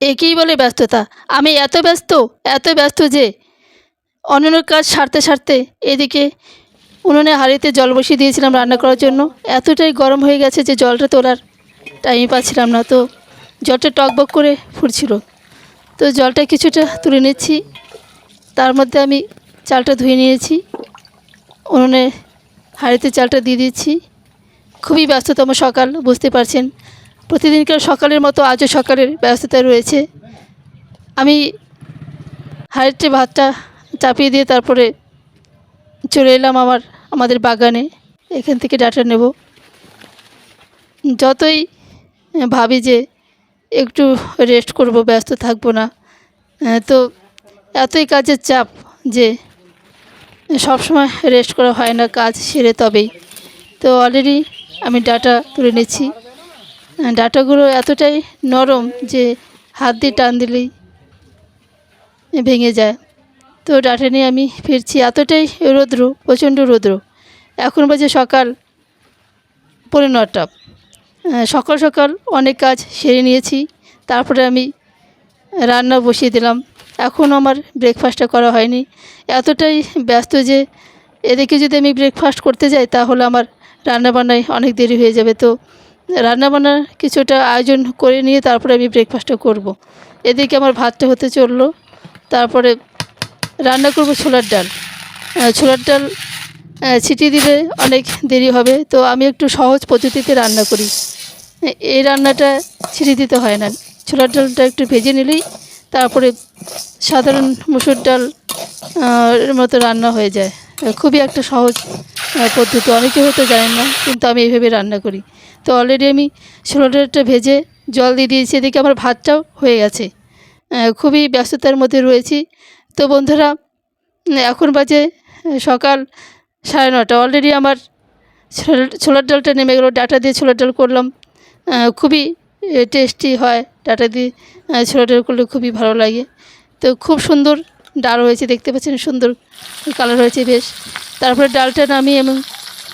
একেই বলে ব্যস্ততা। আমি এত ব্যস্ত এত ব্যস্ত যে অন্যান্য কাজ সারতে সারতে এদিকে উনুনে হাঁড়িতে জল বসিয়ে দিয়েছিলাম রান্না করার জন্য। এতটাই গরম হয়ে গেছে যে জলটা তোলার টাইম পাচ্ছিলাম না। তো জলটা টকবক করে ফুটছিল। তো জলটা কিছুটা তুলে নিচ্ছি। তার মধ্যে আমি চালটা ধুয়ে নিয়েছি। উনুনে হাঁড়িতে চালটা দিয়ে দিচ্ছি। খুবই ব্যস্ততম সকাল, বুঝতে পারছেন। প্রতিদিনকার সকালের মতো আজও সকালের ব্যস্ততা রয়েছে। আমি হাঁড়িতে ভাতটা চাপিয়ে দিয়ে তারপরে চলে এলাম আমার, আমাদের বাগানে। এখান থেকে ডাটা নেব। যতই ভাবি যে একটু রেস্ট করব, ব্যস্ত থাকব না তো এতই কাজের চাপ যে সবসময় রেস্ট করা হয় না, কাজ সেরে তবেই। তো অলরেডি আমি ডাটা তুলে নিচ্ছি। ডাটাগুলো এতটাই নরম যে হাত দিয়ে টান দিলেই ভেঙে যায়। তো ডাটা নিয়ে আমি ফিরছি। এতটাই রৌদ্র, প্রচণ্ড রৌদ্র। এখন বাজে সকাল পৌনে নটা। সকাল সকাল অনেক কাজ সেরে নিয়েছি। তারপরে আমি রান্না বসিয়ে দিলাম। এখন আমার ব্রেকফাস্টটা করা হয়নি। এতটাই ব্যস্ত যে এদিকে যদি আমি ব্রেকফাস্ট করতে যাই, তাহলে আমার রান্নাবান্নায় অনেক দেরি হয়ে যাবে। তো রান্নাবান্নার কিছুটা আয়োজন করে নিয়ে তারপরে আমি ব্রেকফাস্টটা করব। এদিকে আমার ভাতটা হতে চলল। তারপরে রান্না করব ছোলার ডাল। ছোলার ডাল ছিটিয়ে দিলে অনেক দেরি হবে। তো আমি একটু সহজ পদ্ধতিতে রান্না করি। এই রান্নাটা ছিটিয়ে দিতে হয় না। ছোলার ডালটা একটু ভেজে নিলেই তারপরে সাধারণ মুসুর ডাল এর মতো রান্না হয়ে যায়। খুবই একটা সহজ পদ্ধতি। অনেকে হয়তো জানেন না, কিন্তু আমি এইভাবে রান্না করি। তো অলরেডি আমি ছোলার ডালটা ভেজে জল দিয়ে দিয়েছি, এদিকে আমার ভাতটাও হয়ে গেছে। খুবই ব্যস্ততার মধ্যে রয়েছি। তো বন্ধুরা, এখন বাজে সকাল সাড়ে নটা। অলরেডি আমার ছোলার- ডালটা নেমে গেলো, ডাটা দিয়ে ছোলার ডাল করলাম। খুবই টেস্টি হয় ডাটা দিয়ে। ছোলার ডাল করলে খুবই ভালো লাগে। তো খুব সুন্দর ডাল হয়েছে, দেখতে পাচ্ছেন সুন্দর কালার হয়েছে বেশ। তারপরে ডালটা নামিয়ে এবং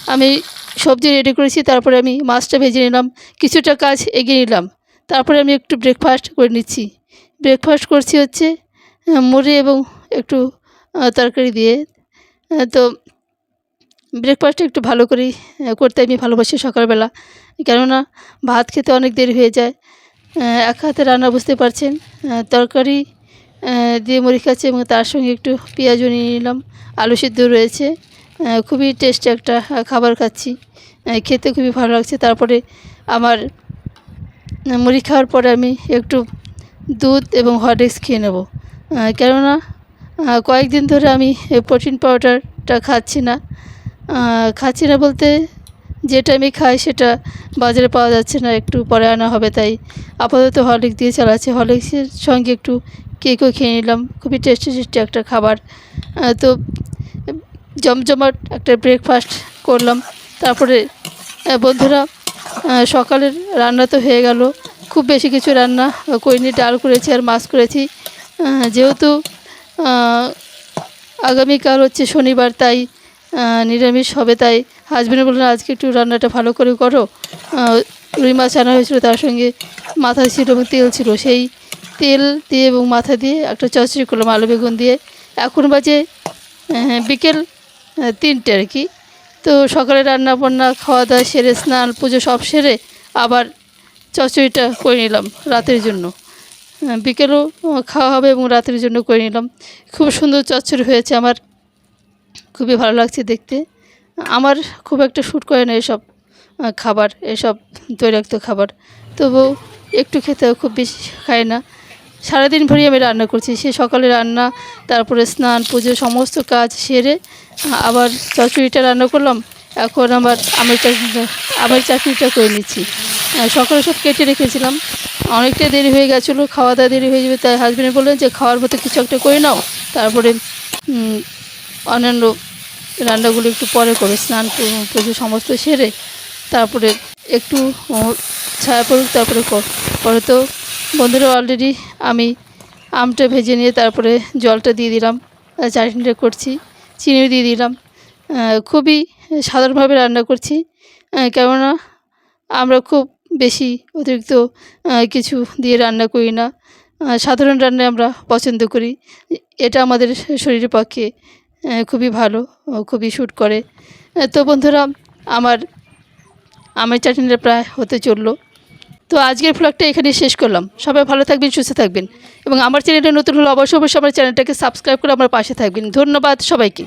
আমি সবজি রেডি করেছি, তারপরে আমি মাছটা ভেজে নিলাম, কিছুটা কাজ এগিয়ে নিলাম, তারপরে আমি একটু ব্রেকফাস্ট করে নিচ্ছি ব্রেকফাস্ট করছি হচ্ছে মুড়ি এবং একটু তরকারি দিয়ে তো ব্রেকফাস্টটা একটু ভালো করেই করতে আমি ভালোবাসি সকালবেলা, কেননা ভাত খেতে অনেক দেরি হয়ে যায় এক হাতে রান্না বুঝতে পারছেন তরকারি দিয়ে মুড়ি খাচ্ছি এবং তার সঙ্গে একটু পেঁয়াজও নিয়ে নিলাম, আলু সিদ্ধ রয়েছে খুবই টেস্টি একটা খাবার খাচ্ছি। খেতে খুবই ভালো লাগছে। তারপরে আমার মুড়ি খাওয়ার পরে আমি একটু দুধ এবং হরলিক্স খেয়ে নেব। কেননা কয়েকদিন ধরে আমি প্রোটিন পাউডারটা খাচ্ছি না। খাচ্ছি না বলতে যেটা আমি খাই সেটা বাজারে পাওয়া যাচ্ছে না, একটু পরে আনা হবে। তাই আপাতত হরলিক্স দিয়ে চালাচ্ছি। হরলিক্সের সঙ্গে একটু কেকও খেয়ে নিলাম। খুবই টেস্টি টেস্টি একটা খাবার। তো জমজমাট একটা ব্রেকফাস্ট করলাম। তারপরে বন্ধুরা সকালের রান্না তো হয়ে গেল। খুব বেশি কিছু রান্না করিনি, ডাল করেছি আর মাছ করেছি। যেহেতু আগামীকাল হচ্ছে শনিবার, তাই নিরামিষ হবে, তাই হাজবেন্ড বললেন, আজকে একটু রান্নাটা ভালো করে করো। রুই মাছ আনা হয়েছিল, তার সঙ্গে মাথা ছিল এবং তেল ছিল। সেই তেল দিয়ে এবং মাথা দিয়ে একটা চচড়ি করলাম, আলু বেগুন দিয়ে। এখন বাজে বিকেল তিনটে আর কি। তো সকালে রান্না বান্না খাওয়া দাওয়া সেরে, স্নান, পুজো সব সেরে আবার চচড়িটা করে নিলাম রাতের জন্য। বিকেলেও খাওয়া হবে এবং রাতের জন্য করে নিলাম। খুব সুন্দর চচ্চড়ি হয়েছে আমার। খুবই ভালো লাগছে দেখতে। আমার খুব একটা শ্যুট করে না এসব খাবার, এসব তৈরাক্ত খাবার। তবু একটু খেতেও খুব বেশি খায় না। সারাদিন ভরেই আমি রান্না করছি। সে সকালে রান্না, তারপরে স্নান, পুজো, সমস্ত কাজ সেরে আবার চচড়িটা রান্না করলাম। এখন আমার আমের চাটনিটা আমের চাটনিটা করে নিচ্ছি। সকালে সব কেটে রেখেছিলাম। অনেকটা দেরি হয়ে গেছিল খাওয়া দাওয়া দেরি হয়ে যাবে, তাই হাজব্যান্ড বললেন যে খাওয়ার মতো কিছু একটা করে নাও। তারপরে অন্যান্য রান্নাগুলো একটু পরে করে, স্নান পুজো সমস্ত সেরে তারপরে একটু ছায়া পড়ুক, তারপরে পরে তো বন্ধুরা অলরেডি আমি আমটা ভেজে নিয়ে তারপরে জলটা দিয়ে দিলাম চাটনিটা করছি, চিনিও দিয়ে দিলাম। খুবই সাধারণভাবে রান্না করছি কেননা আমরা খুব বেশি অতিরিক্ত কিছু দিয়ে রান্না করি না। সাধারণ রান্না আমরা পছন্দ করি, এটা আমাদের শরীরের পক্ষে খুবই ভালো খুবই শ্যুট করে। তো বন্ধুরা, আমার, আমের চাটনিটা প্রায় হতে চলল। তো আজকের ফ্লগটা এখানে শেষ করলাম। সবাই ভালো থাকবেন, সুস্থ থাকবেন। এবং আমার চ্যানেলটা নতুন হলে অবশ্যই অবশ্যই আমার চ্যানেলটাকে সাবস্ক্রাইব করে আমার পাশে থাকবেন। ধন্যবাদ সবাইকে।